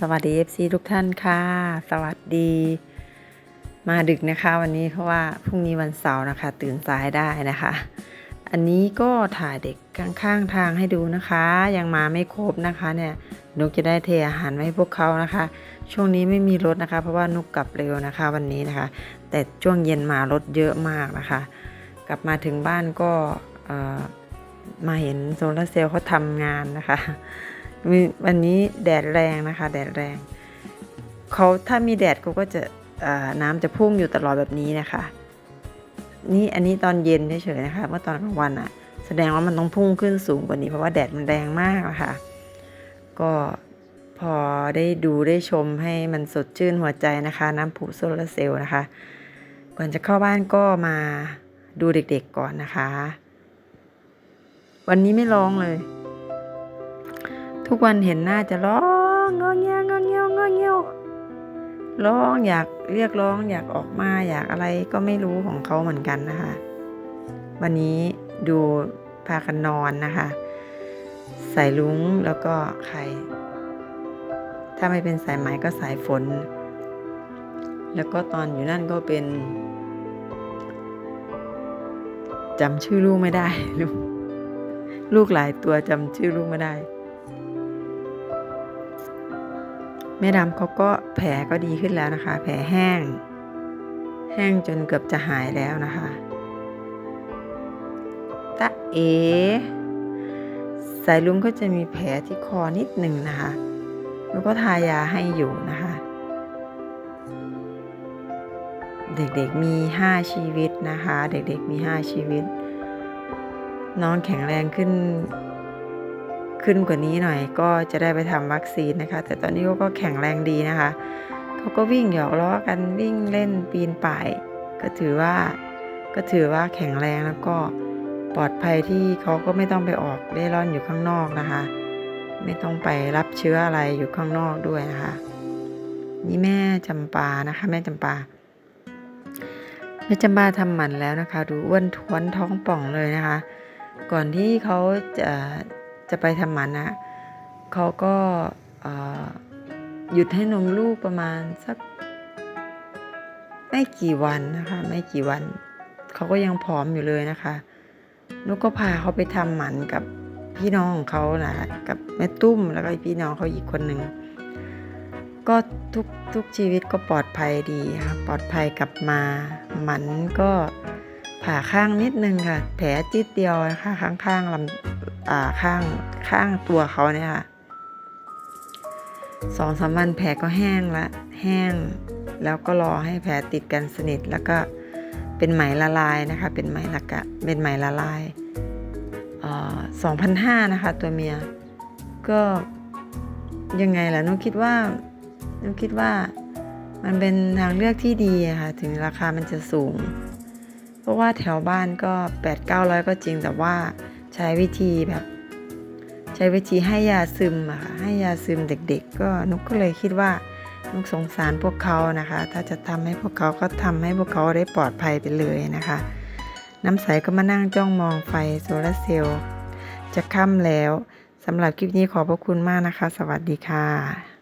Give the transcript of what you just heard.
สวัสดี FC ทุกท่านค่ะ สวัสดี มาดึกนะคะวันนี้เพราะว่าพรุ่งนี้วันเสาร์นะคะ ตื่นสายได้นะคะ อันนี้ก็ถ่ายเด็กข้างๆทางให้ดูนะคะ ยังมาไม่ครบนะคะเนี่ยนุกจะได้เทอาหารไว้ให้พวกเขานะคะ ช่วงนี้ไม่มีรถนะคะ เพราะว่านุกกลับเร็วนะคะ วันนี้นะคะ แต่ช่วงเย็นมารถเยอะมากนะคะ กลับมาถึงบ้านก็มาเห็นโซลาร์เซลล์เขาทำงานนะคะ วันนี้แดดแรงนะคะ แดดแรงเขาถ้ามีแดดเขาก็จะน้ำจะพุ่งอยู่ตลอดแบบนี้นะคะ นี่อันนี้ตอนเย็นเฉยๆนะคะ เมื่อตอนกลางวันอะแสดงว่ามันต้องพุ่งขึ้นสูงกว่านี้ เพราะว่าแดดมันแรงมากนะคะก็พอได้ดูได้ชมให้มันสดชื่นหัวใจนะคะ น้ำผุโซลาร์เซลล์นะคะ ก่อนจะเข้าบ้านก็มาดูเด็กๆก่อนนะคะ วันนี้ไม่ร้องเลย ทุกวันเห็นหน้าจะร้องงอเงี้ยงอเงี้ยงอเงี้ยร้องอยากเรียกร้องอยากออกมาอยากอะไรก็ไม่รู้ของเขาเหมือนกันนะคะ วันนี้ดูพากันนอนนะคะใส่ลุงแล้วก็ใคร ถ้าไม่เป็นสายไหมก็สายฝน แล้วก็ตอนอยู่นั่นก็เป็นจำชื่อลูกไม่ได้ลูกลูกหลายตัวจำชื่อลูกไม่ได้ แม่ดำเขาก็แผลก็ดีขึ้นแล้วนะคะ แผลแห้ง แห้งจนเกือบจะหายแล้วนะคะตะเอ สายลุงก็จะมีแผลที่คอนิดหนึ่งนะคะแล้วก็ทายาให้อยู่นะคะ เด็กๆมีห้าชีวิตนะคะ เด็กๆมีห้าชีวิต น้องแข็งแรงขึ้น ขึ้นกว่านี้หน่อยก็จะได้ไปทำวัคซีนนะคะ แต่ตอนนี้เขาก็แข็งแรงดีนะคะเขาก็วิ่งหยอกล้อกันวิ่งเล่นปีนป่าย ก็ถือว่าก็ถือว่าแข็งแรงแล้วก็ปลอดภัยที่เขาก็ไม่ต้องไปออกเล่ร่อนอยู่ข้างนอกนะคะ ไม่ต้องไปรับเชื้ออะไรอยู่ข้างนอกด้วยนะคะนี่แม่จำปานะคะ แม่จำปาแม่จำปาทำหมันแล้วนะคะ ดูอ้วนท้วนท้องป่องเลยนะคะ ก่อนที่เขาจะ จะไปทำหมันนะเขาก็หยุดให้นมลูกประมาณสักไม่กี่วันนะคะ ไม่กี่วันเขาก็ยังผอมอยู่เลยนะคะนุกก็พาเขาไปทำหมันกับพี่น้องของเขานะกับแม่ตุ้มแล้วก็พี่น้องเขาอีกคนหนึ่งก็ทุกทุกชีวิตก็ปลอดภัยดีค่ะปลอดภัยกลับมาหมันก็ผ่าข้างนิดนึงค่ะ แผลจิดเดียวนะคะข้างข้างๆลำ ข้างข้างตัวเขาเนี่ยค่ะสองสามวันแผลก็แห้งละแห้ง แล้วก็รอให้แผลติดกันสนิทแล้วก็เป็นไหมละลายนะคะ เป็นไหมละกะเป็นไหมละลายสองพันห้านะคะ ตัวเมีย ก็ยังไงล่ะนุกคิดว่านุกคิดว่ามันเป็นทางเลือกที่ดีะค่ะ ถึงราคามันจะสูง เพราะว่าแถวบ้านก็แปดเก้าร้อยก็จริงแต่ว่า ใช้วิธีแบบ ใช้วิธีให้ยาซึมอะค่ะให้ยาซึมเด็กๆ ก็นุกก็เลยคิดว่านุกสงสารพวกเขานะคะ ถ้าจะทำให้พวกเขาก็ทำให้พวกเขาได้ปลอดภัยไปเลยนะคะ น้ำใสก็มานั่งจ้องมองไฟโซลาร์เซลล์จะค่ำแล้วสำหรับคลิปนี้ขอบพระคุณมากนะคะ สวัสดีค่ะ